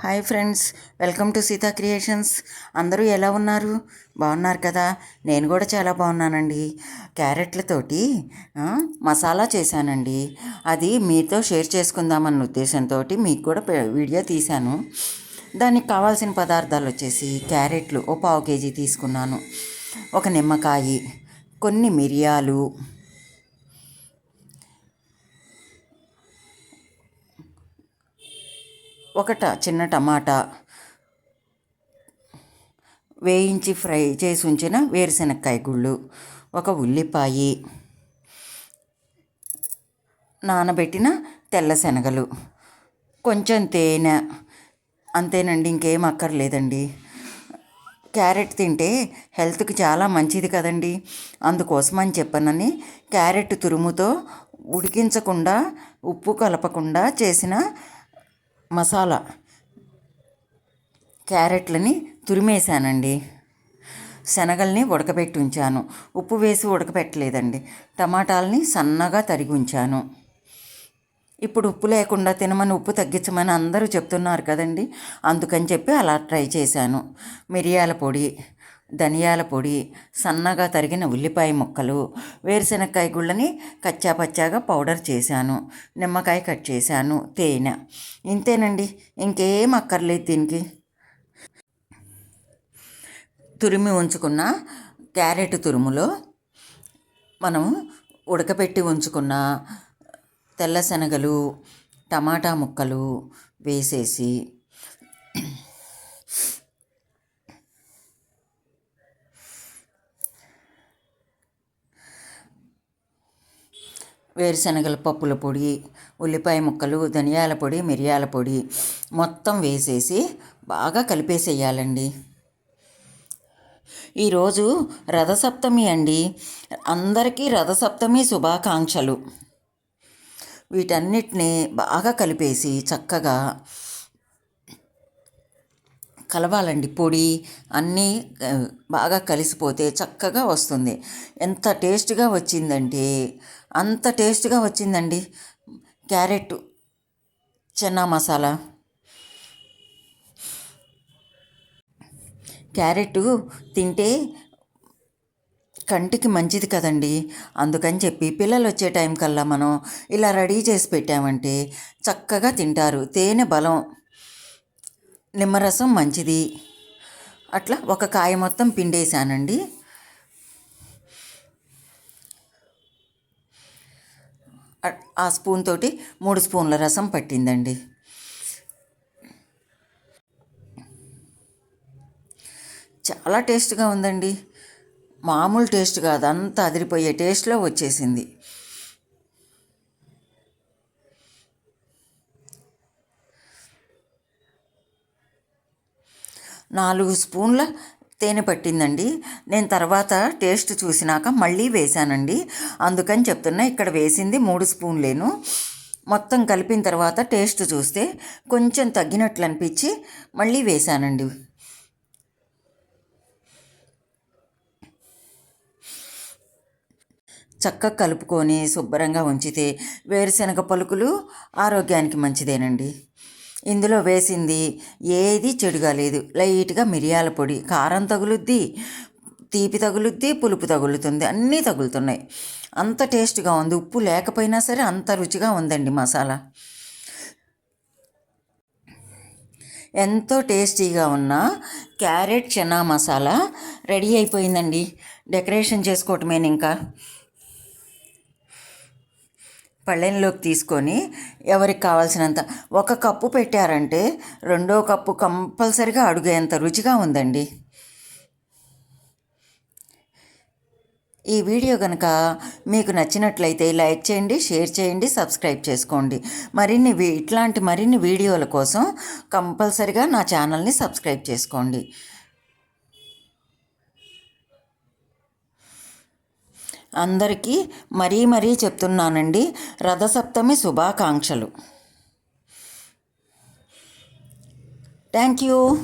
Hi friends welcome to Sita creations. అందరూ ఎలా ఉన్నారు? బాగున్నారు కదా? నేను కూడా చాలా బాగున్నానండి. క్యారెట్లతోటి మసాలా చేశానండి. అది మీతో షేర్ చేసుకుందామన్న ఉద్దేశంతో మీకు కూడా వీడియో తీశాను. దానికి కావాల్సిన పదార్థాలు వచ్చేసి క్యారెట్లు ఓ పావు కేజీ తీసుకున్నాను. ఒక నిమ్మకాయ కొన్ని మిరియాలు ఒక చిన్న టమాటా వేయించి ఫ్రై చేసి ఉంచిన వేరుశనక్కాయ గుళ్ళు ఒక ఉల్లిపాయ నానబెట్టిన తెల్ల శనగలు కొంచెం తేనె అంతేనండి ఇంకేం అక్కర్లేదండి. క్యారెట్ తింటే హెల్త్కి చాలా మంచిది కదండి. అందుకోసమని చెప్పనని క్యారెట్ తురుముతో ఉడికించకుండా ఉప్పు కలపకుండా చేసిన మసాలా క్యారెట్లని తురిమేశానండి. శనగల్ని ఉడకబెట్టి ఉంచాను. ఉప్పు వేసి ఉడకబెట్టలేదండి టమాటాలని సన్నగా తరిగి ఉంచాను. ఇప్పుడు ఉప్పు లేకుండా తినమని ఉప్పు తగ్గించమని అందరూ చెప్తున్నారు కదండి. అందుకని చెప్పి అలా ట్రై చేశాను. మిరియాల పొడి ధనియాల పొడి సన్నగా తరిగిన ఉల్లిపాయ ముక్కలు వేరుశనక్కాయ గుళ్ళని కచ్చా పచ్చాగా పౌడర్ చేశాను నిమ్మకాయ కట్ చేశాను తేనె. ఇంతేనండి ఇంకేం అక్కర్లేదు దీనికి. తురిమి ఉంచుకున్న క్యారెట్ తురుములో మనం ఉడకపెట్టి ఉంచుకున్న తెల్ల శనగలు టమాటా ముక్కలు వేసేసి వేరుశనగల పప్పుల పొడి ఉల్లిపాయ ముక్కలు ధనియాల పొడి మిరియాల పొడి మొత్తం వేసేసి బాగా కలిపేసేయాలండి. ఈరోజు రథసప్తమి అండి. అందరికీ రథసప్తమి శుభాకాంక్షలు. వీటన్నిటిని బాగా కలిపేసి చక్కగా కలవాలండి. పొడి అన్నీ బాగా కలిసిపోతే చక్కగా వస్తుంది. ఎంత టేస్ట్గా వచ్చిందంటే అంత టేస్ట్గా వచ్చిందండి. క్యారెట్ చెన్నా మసాలా. క్యారెట్ తింటే కంటికి మంచిది కదండి. అందుకని చెప్పి పిల్లలు వచ్చే టైం కల్లా మనం ఇలా రెడీ చేసి పెట్టామంటే చక్కగా తింటారు. తేనె బలం. నిమ్మరసం మంచిది. అట్లా ఒక కాయ మొత్తం పిండేశానండి. ఆ- స్పూన్ తోటి మూడు స్పూన్ల రసం పట్టిందండి. చాలా టేస్ట్గా ఉందండి. మామూలు టేస్ట్ కాదు అంత అదిరిపోయే టేస్ట్లో వచ్చేసింది. నాలుగు స్పూన్ల తేనె పట్టిందండి. నేను తర్వాత టేస్ట్ చూసినాక మళ్ళీ వేశానండి. అందుకని చెప్తున్నా ఇక్కడ వేసింది మూడు స్పూన్లేను. మొత్తం కలిపిన తర్వాత టేస్ట్ చూస్తే కొంచెం తగ్గినట్లు అనిపించి మళ్ళీ వేశానండి. చక్కగా కలుపుకొని శుభ్రంగా ఉంచితే వేరుశనగ పలుకులు ఆరోగ్యానికి మంచిదేనండి. ఇందులో వేసింది ఏది చెడుగా లేదు. లైట్గా మిరియాల పొడి కారం తగులుద్ది తీపి తగులుద్ది పులుపు తగులుతుంది. అన్నీ తగులుతున్నాయి. అంత టేస్ట్గా ఉంది. ఉప్పు లేకపోయినా సరే అంత రుచిగా ఉందండి మసాలా. ఎంతో టేస్టీగా ఉన్న క్యారెట్ చనా మసాలా రెడీ అయిపోయిందండి. డెకరేషన్ చేసుకోవటమేను ఇంకా పళ్ళెంలోకి తీసుకొని ఎవరికి కావాల్సినంత. ఒక కప్పు పెట్టారంటే రెండో కప్పు కంపల్సరిగా అడుగేంత రుచిగా ఉందండి. ఈ వీడియో కనుక మీకు నచ్చినట్లయితే లైక్ చేయండి షేర్ చేయండి సబ్స్క్రైబ్ చేసుకోండి. మరిన్ని వీ- ఇట్లాంటి మరిన్ని వీడియోల కోసం కంపల్సరిగా నా ఛానల్ని సబ్స్క్రైబ్ చేసుకోండి. అందరికీ మరీ మరీ చెప్తున్నానండి. రథసప్తమి శుభాకాంక్షలు. Thank you.